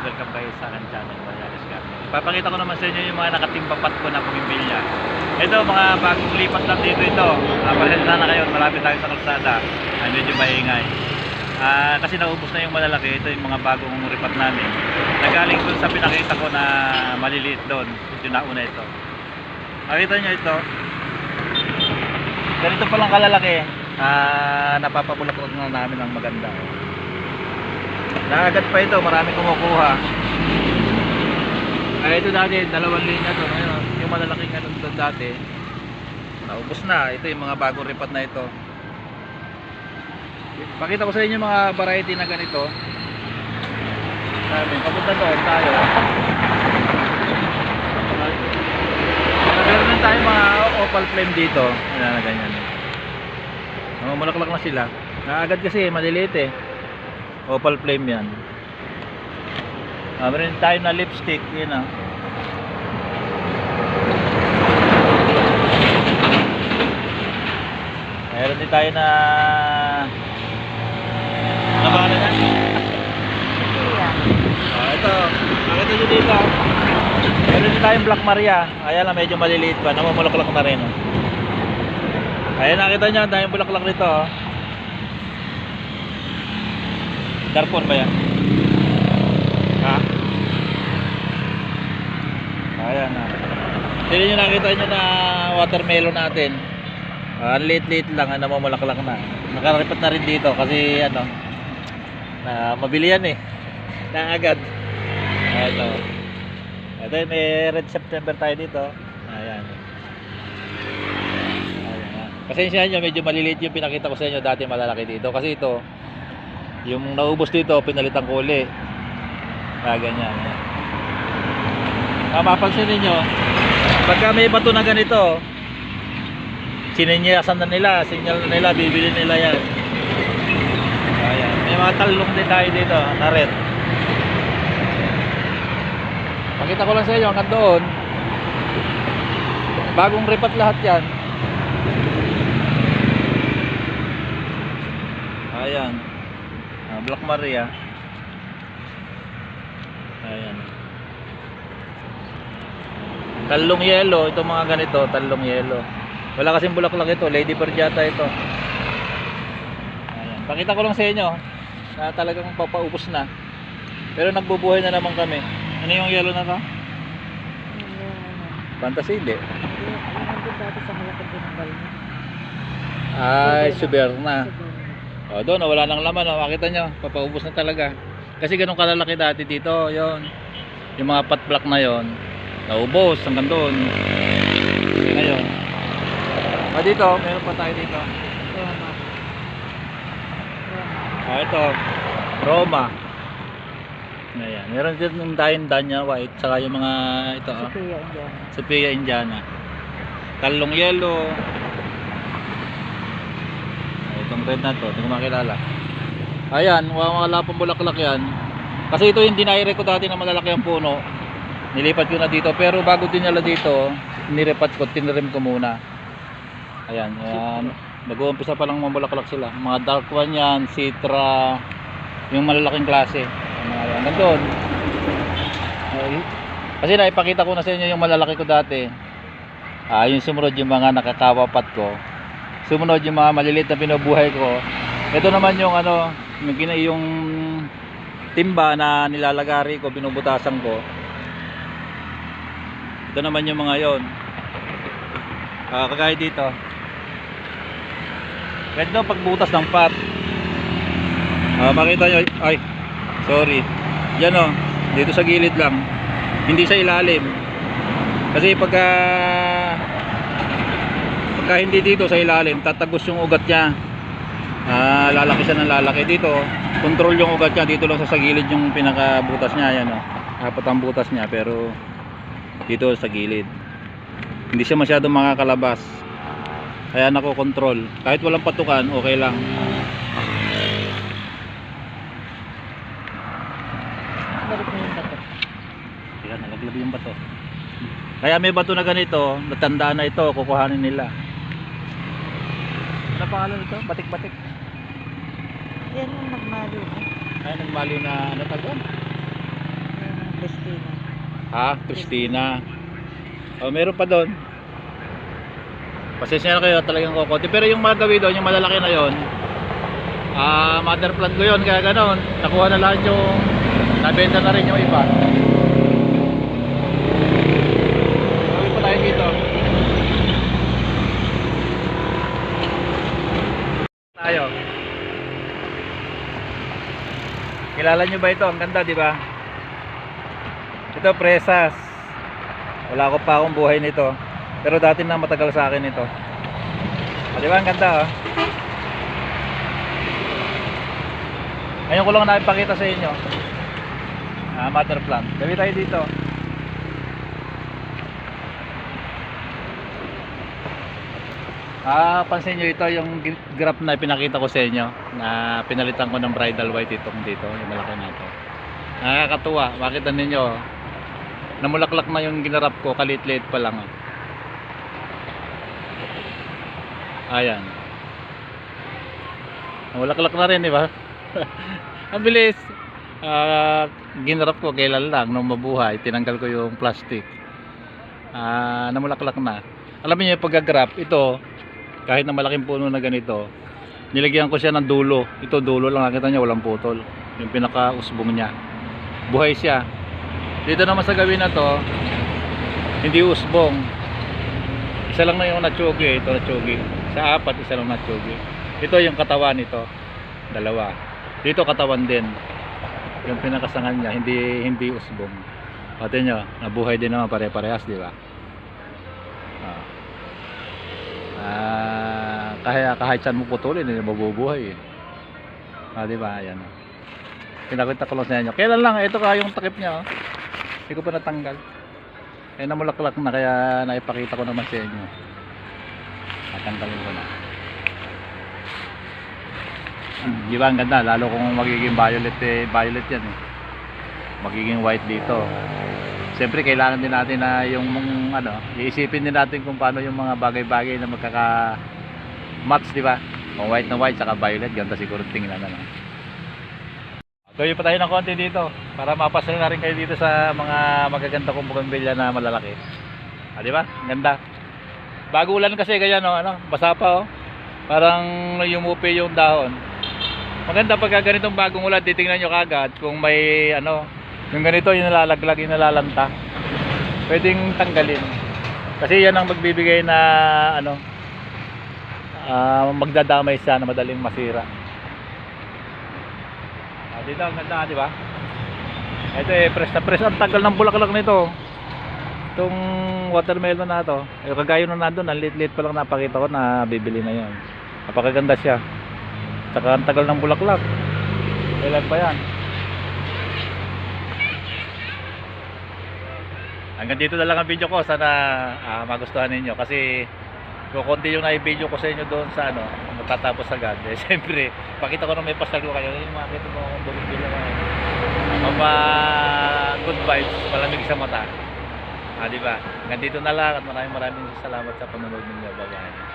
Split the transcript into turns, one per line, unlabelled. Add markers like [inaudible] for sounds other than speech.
Welcome kayo sa akin channel, Marialis Garden. Papakita ko naman sa inyo yung mga nakatimbapat ko na pumimbilya. Ito, mga bagong lipat lang dito ito. Napasensya na kayo, malapit tayo sa kalsada. Ah, medyo maingay. Ah, kasi naubos na yung malalaki. Ito yung mga bagong ripat namin. Nagaling dun sa pinakita ko na maliliit doon. Yung nauna ito. Nakita nyo ito. Ganito palang kalalaki. Ah, napapabulaklak na namin ng maganda. Nakagat pa ito, marami kumukuha. Ay, ito dati, dalawang linya to. Ngayon, yung malalaking ano doon dati, naubos na. Ito yung mga bagong ripat na ito. Pakita ko sa inyo mga variety na ganito. Sabi, papunta doon tayo. Meron tayo mga opal flame dito. Ayan na ganyan. Mga mulaklak na sila. Naagad kasi, maliliit eh. Opal flame yan. Ah, meron tayo na lipstick, yun ah. Meron din tayo na ano ba na yan? Ah, ito, nakita nyo dito. Meron din tayong Black Maria. Ayan lang, medyo maliliit pa. Namumulaklak na rin. Oh. Ayan, nakita nyo, ang daming bulaklak nito. Oh. Darpon ba yan? Ha? Ayan na. Hindi nyo nakita nyo na watermelon natin. Ah, Ang liit-liit lang, ano mamulaklak na. Nakaripat na rin dito kasi ano, na mabili yan eh. Na agad. Ito. Ito yung may red September tayo dito. Ayan. Ayan. Pasensya nyo, medyo maliliit yung pinakita ko sa inyo dati malalaki dito. Kasi ito, yung naubos dito, pinalitan ko uli. Ah, ganyan. Ah, mapansin ninyo, pagka may bato na ganito, sininyasan na nila, sinyal na nila, bibili nila yan. Ayan. May mga talong din tayo dito, na red. Pakita ko lang sa inyo, hanggang doon, bagong ripat lahat yan. Ayan. Black Maria. Ayan. Talong yellow, itong mga ganito, talong yellow. Wala kasing bulaklak ito, lady bird yata ito. Ayan. Pakita ko lang sa inyo na talagang papaubos na. Pero nagbubuhay na naman kami. Ano yung yellow na to? Fantasy hindi. Ay, Suberna. O, doon, wala nang laman. O, makita nyo, papaubos na talaga. Kasi ganun kalalaki dati dito, yon Yung mga pot block na yon naubos hanggang doon. Ngayon. Ah, dito, meron pa tayo dito. Ah, ito, Roma. Ayan, meron din yung tayong Danya White, saka yung mga ito, oh, Sophia Indiana. Talong yellow. Red na to, hindi ko makilala. Ayan, wa- wala pang bulaklak yan. Kasi ito yung dinayre ko dati na malalaki ang puno. Nilipat ko na dito, pero bago dinala dito, niripat ko, tinirim ko muna. Ayan, ayan. Nag-uumpisa pa lang mamulaklak sila. Mga dark one yan, citra, yung malalaking klase. Mga yan. Nandun. Ay, Kasi naipakita ko na sa inyo yung malalaki ko dati. Ah, yung sumunod yung mga nakakawapat ko. Sumunod yung mga maliliit na pinubuhay ko. Ito naman yung ano, yung, yung timba na nilalagari ko, binubutasan ko. Ito naman yung mga yon. Ah, kagaya dito. Ganito pagbutas ng pot. Ah, makita nyo, ay, sorry. Yan o, dito sa gilid lang. Hindi sa ilalim. Kasi pagka pagka hindi dito sa ilalim, tatagos yung ugat niya. Ah, lalaki siya ng lalaki dito. Control yung ugat niya dito lang sa, sa gilid yung pinakabutas niya, yan o. Apat ang butas niya pero dito sa gilid. Hindi siya masyadong makakalabas. Kaya nako control. Kahit walang patukan, okay lang. Kaya nalaglabi yung bato. Kaya may bato na ganito, natandaan na ito, kukuhanin nila. Ano pangalan nito? Batik-batik.
Yan yung nagmalo.
Ay, nagmaliw na ano tag doon?
Christina.
Ha? Christina. Oh, meron pa doon. Pasensya na kayo, talagang kukunti. Pero yung mga gawi doon, yung malalaki na yon, ah, mother plant ko yon, kaya ganoon. Nakuha na lahat yung, nabenta na rin yung iba. Gawin pa tayo dito. Tayo. Kilala nyo ba ito? Ang ganda, di ba? Ito, presas. Wala ko pa akong buhay nito. Pero dati na matagal sa akin ito. Ah, di ba? Ang ganda, oh. Ngayon ko lang nakipakita sa inyo. Ah, mother plant. Gabi tayo dito. Ah, pansin nyo ito yung graph na pinakita ko sa inyo na pinalitan ko ng bridal white itong dito, yung malaki na ito. Nakakatuwa, makita ninyo namulaklak na yung ginarap ko, kalit-lit pa lang. oh. Ayan. Namulaklak na rin, di ba? [laughs] Ang bilis. Ah, ginarap ko kailan lang nung mabuhay, tinanggal ko yung plastic. Ah, namulaklak na. Alam niyo yung paggagrap, ito kahit na malaking puno na ganito, nilagyan ko siya ng dulo. Ito dulo lang nakita niyo walang putol. Yung pinaka-usbong niya. Buhay siya. Dito naman sa gawin na to, hindi usbong. Isa lang na yung natsugi, ito natsugi. Sa apat, isa lang natsugi. Ito yung katawan nito. Dalawa. Dito katawan din. Yung pinakasangan niya, hindi hindi usbong. Pati nyo, nabuhay din naman pare-parehas, di ba? Ah. Ah, kaya kahit saan mo putulin, hindi mabubuhay eh. Ah, di ba? Ayan. Pinakita ko lang sa inyo. Kailan lang, ito ka yung takip niya. Oh. Hindi ko pa natanggal. Eh, namulaklak na kaya naipakita ko naman sa inyo. Natanggalin ko na. Hmm, Di ba ang ganda? Lalo kung magiging violet eh, violet yan eh. Magiging white dito. Siyempre kailangan din natin na yung ano, iisipin din natin kung paano yung mga bagay-bagay na magkaka match, di ba? Kung white na white saka violet, ganda siguro tingnan na lang. Gawin pa tayo ng konti dito para mapasal na rin kayo dito sa mga magaganda kong bugambilya na malalaki. Ah, di ba? Ganda. Bago ulan kasi kaya no, ano, basa pa oh. Parang yumupi yung dahon. Maganda pagka ganitong bagong ulan, titingnan nyo kagad kung may ano, yung ganito yung nalalaglag, yung nalalanta. Pwedeng tanggalin. Kasi yan ang magbibigay na ano, ah, magdadamay siya na madaling masira. Ah, dito ang ganda, di ba? Ito eh, press na press. Ang tagal ng bulaklak nito. Itong watermelon na to. Yung kagaya nung nandun, ang lit-lit pa lang napakita ko na bibili na yon. Napakaganda siya. Tsaka ang tagal ng bulaklak. Kailan pa yan? Hanggang dito na lang ang video ko. Sana ah, magustuhan ninyo. Kasi kung konti yung na-video ko sa inyo doon sa ano, matatapos agad. Eh, [laughs] siyempre, pakita ko na may pasal ko kayo. Yung makita mo kung bumibili na Mapa good vibes, malamig sa mata. Ah, di ba? Hanggang dito na lang at maraming maraming salamat sa panonood ninyo. Bye-bye.